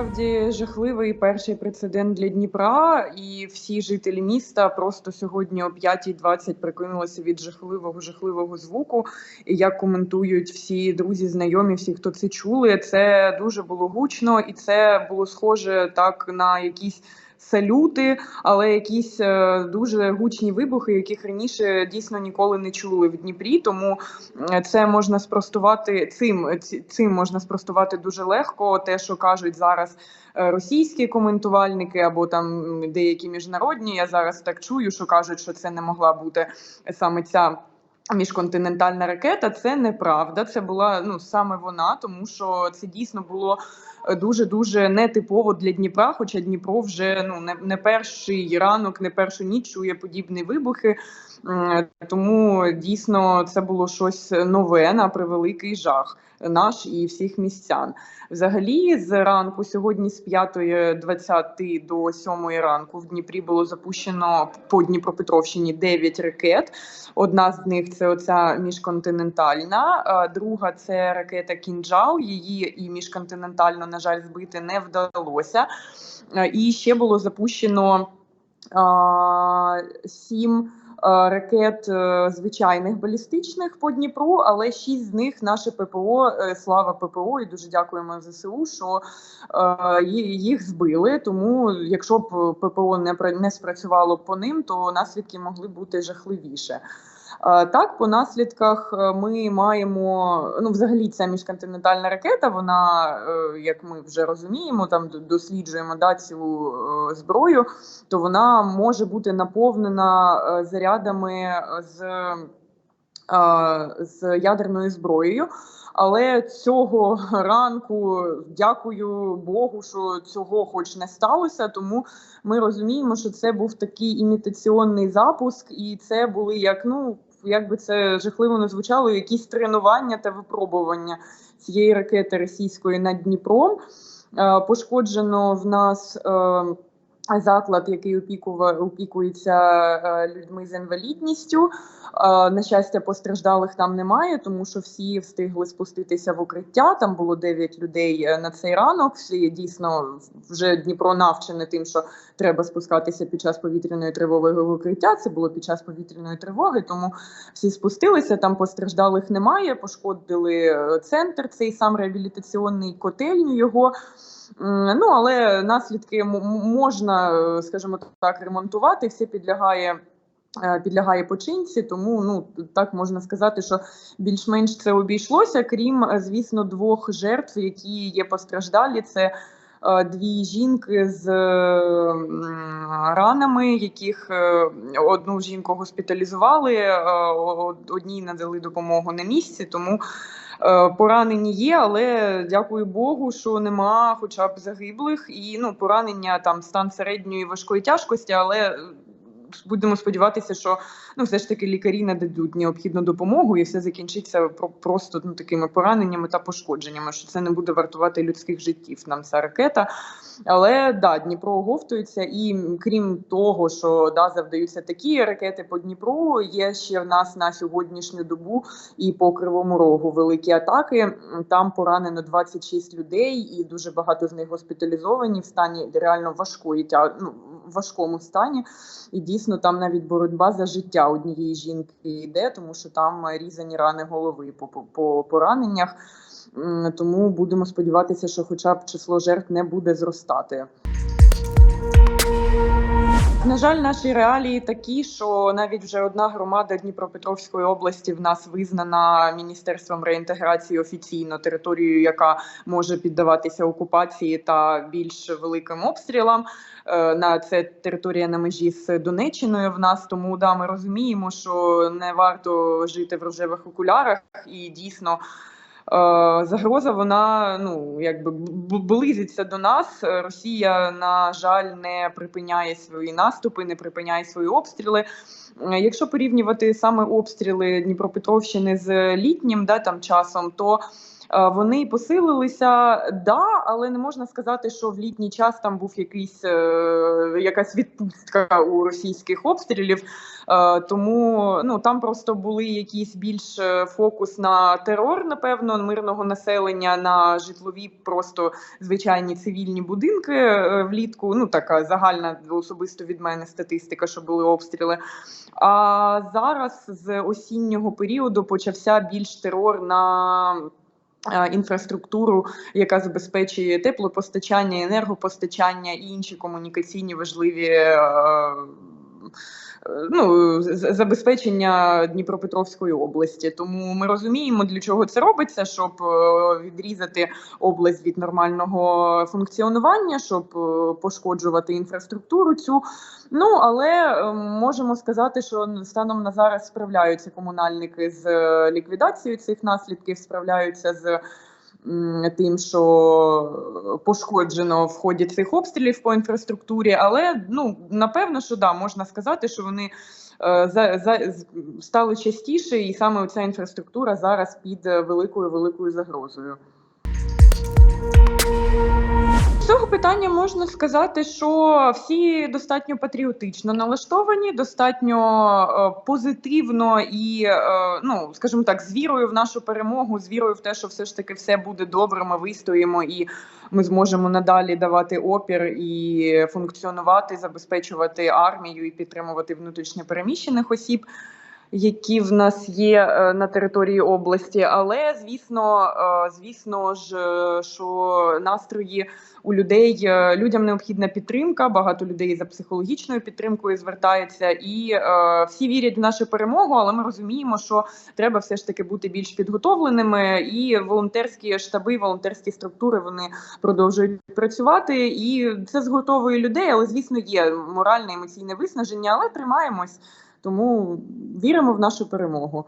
насправді жахливий перший прецедент для Дніпра, і всі жителі міста просто сьогодні о 5.20 прикинулися від жахливого жахливого звуку. І як коментують всі друзі, знайомі, всі, хто це чули, це дуже було гучно, і це було схоже так на якісь. Салюти, але якісь е, дуже гучні вибухи, яких раніше дійсно ніколи не чули в Дніпрі. Тому е, це можна спростувати цим. Цим можна спростувати дуже легко. Те, що кажуть зараз е, російські коментувальники або там деякі міжнародні. Я зараз так чую, що кажуть, що це не могла бути саме ця. Міжконтинентальна ракета це неправда. Це була ну саме вона, тому що це дійсно було дуже дуже нетипово для Дніпра. Хоча Дніпро вже ну не, не перший ранок, не першу ніч чує подібні вибухи. Тому дійсно це було щось нове на превеликий жах наш і всіх містян. Взагалі, з ранку сьогодні з 5.20 до 7 ранку в Дніпрі було запущено по Дніпропетровщині 9 ракет. Одна з них це оця міжконтинентальна, друга це ракета Кінджал. Її і міжконтинентально, на жаль, збити не вдалося. Е, І ще було запущено сім ракет е, звичайних балістичних по Дніпру, але шість з них наше ППО, е, слава ППО, і дуже дякуємо ЗСУ, що е, їх збили. Тому, якщо б ППО не спрацювало по ним, то наслідки могли бути жахливіше. Так, по наслідках е, ми маємо ну, взагалі, ця міжконтинентальна ракета. Вона, е, як ми вже розуміємо, там досліджуємо да, цю е, зброю, то вона може бути наповнена зарядами з, з ядерною зброєю. Але цього ранку, дякую Богу, що цього хоч не сталося. Тому ми розуміємо, що це був такий імітаційний запуск, і це були як ну як би це жахливо не звучало, якісь тренування та випробування цієї ракети російської над Дніпром. Е, Пошкоджено в нас. Заклад, який опікува, опікується е, людьми з інвалідністю. Е, на щастя, постраждалих там немає, тому що всі встигли спуститися в укриття. Там було 9 людей е, на цей ранок. Всі дійсно вже Дніпро навчене тим, що треба спускатися під час повітряної тривоги в укриття. Це було під час повітряної тривоги, тому всі спустилися. Там постраждалих немає. Пошкодили центр, цей сам реабілітаційний котельню його. Ну але наслідки можна, е, скажімо так, ремонтувати. Все підлягає. е, Підлягає починці, тому ну так можна сказати, що більш-менш це обійшлося, крім е, звісно, двох жертв, які є постраждалі. Це дві жінки з ранами, яких одну жінку госпіталізували, одній надали допомогу на місці. Тому Поранені є, але дякую Богу, що нема хоча б загиблих. І ну, поранення там стан середньої важкої тяжкості, але е, будемо сподіватися, що ну все ж таки лікарі нададуть необхідну допомогу, і все закінчиться про- просто ну, такими пораненнями та пошкодженнями, що це не буде вартувати людських життів. Нам ця ракета. Але да, Дніпро оговтується, і крім того, що да, завдаються такі ракети по Дніпру, є ще в нас на сьогоднішню добу і по Кривому Рогу великі атаки. Там поранено 26 людей, і дуже багато з них госпіталізовані в стані реально важкої тя... ну, важкому стані. І дійсно там навіть боротьба за життя однієї жінки йде, тому що там різані рани голови по, по, по пораненнях. Тому будемо сподіватися, що хоча б число жертв не буде зростати. На жаль, наші реалії такі, що навіть вже одна громада Дніпропетровської області в нас визнана міністерством реінтеграції офіційно територією, яка може піддаватися окупації та більш великим обстрілам. Е, На це територія на межі з Донеччиною в нас. Тому да, ми розуміємо, що не варто жити в рожевих окулярах, і дійсно Загроза вона ну якби близиться до нас. Е, Росія, на жаль, не припиняє свої наступи, не припиняє свої обстріли. Е, Якщо порівнювати саме обстріли Дніпропетровщини з літнім да, там, часом, то е, вони посилилися, да, але не можна сказати, що в літній час там був якийсь е, якась відпустка у російських обстрілів. Е, тому ну там просто були якісь більш е, фокус на терор, напевно, мирного населення, на житлові, просто звичайні цивільні будинки е, влітку. Ну така загальна особисто від мене статистика, що були обстріли. А зараз з осіннього періоду почався більш терор на е, інфраструктуру, яка забезпечує теплопостачання, енергопостачання і інші комунікаційні важливі. Ну, забезпечення Дніпропетровської області, тому ми розуміємо, для чого це робиться, щоб е, відрізати область від нормального функціонування, щоб е, пошкоджувати інфраструктуру цю. Ну але е, можемо сказати, що станом на зараз справляються комунальники з ліквідацією цих наслідків, справляються з тим, що пошкоджено в ході цих обстрілів по інфраструктурі. Але ну напевно, що да, можна сказати, що вони. е, За, за стали частіше, і саме ця інфраструктура зараз під е, великою великою загрозою. Цього питання можна сказати, що всі достатньо патріотично налаштовані, достатньо е, позитивно і, е, ну скажімо так, з вірою в нашу перемогу, з вірою в те, що все ж таки все буде добре. Ми вистоїмо і ми зможемо надалі давати опір і функціонувати, забезпечувати армію і підтримувати внутрішньо переміщених осіб. Які в нас є е, на території області, але звісно, е, звісно ж, е, що настрої у людей людям необхідна підтримка. Багато людей за психологічною підтримкою звертається, і всі вірять в нашу перемогу. Але ми розуміємо, що треба все ж таки бути більш підготовленими. І волонтерські штаби, волонтерські структури вони продовжують працювати. І це згуртовує людей. Але звісно, є моральне емоційне виснаження, але тримаємось. Тому віримо в нашу перемогу.